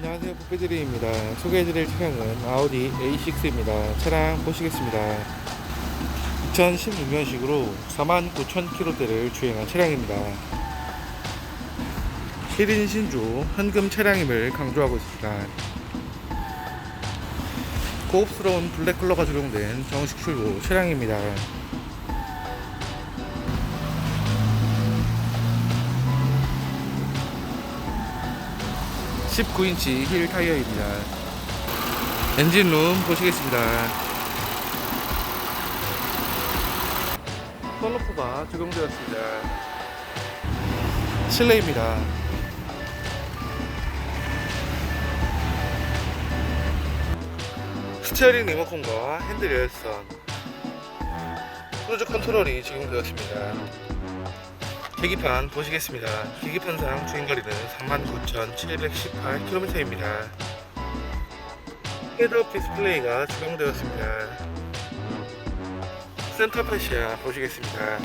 안녕하세요. 부페드리입니다. 소개해드릴 차량은 아우디 A6입니다. 차량 보시겠습니다. 2016년식으로 49,000km대를 주행한 차량입니다. 1인 신주 현금 차량임을 강조하고 있습니다. 고급스러운 블랙 컬러가 적용된 정식 출고 차량입니다 19인치 힐 타이어입니다. 엔진룸 보시겠습니다. 썬루프가 적용되었습니다. 실내입니다. 스티어링 리모컨과 핸들 열선, 크루즈 컨트롤이 적용되었습니다. 계기판 보시겠습니다. 계기판상 주행거리는 39,718km입니다. 헤드업 디스플레이가 적용되었습니다. 센터 파시아 보시겠습니다.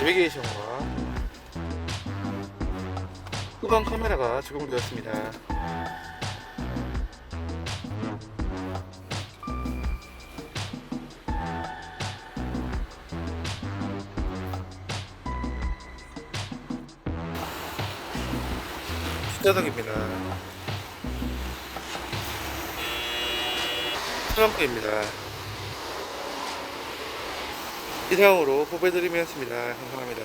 내비게이션과 후방 카메라가 적용되었습니다. 뒷좌석입니다. 트렁크입니다. 이상으로 후배드림이었습니다. 감사합니다.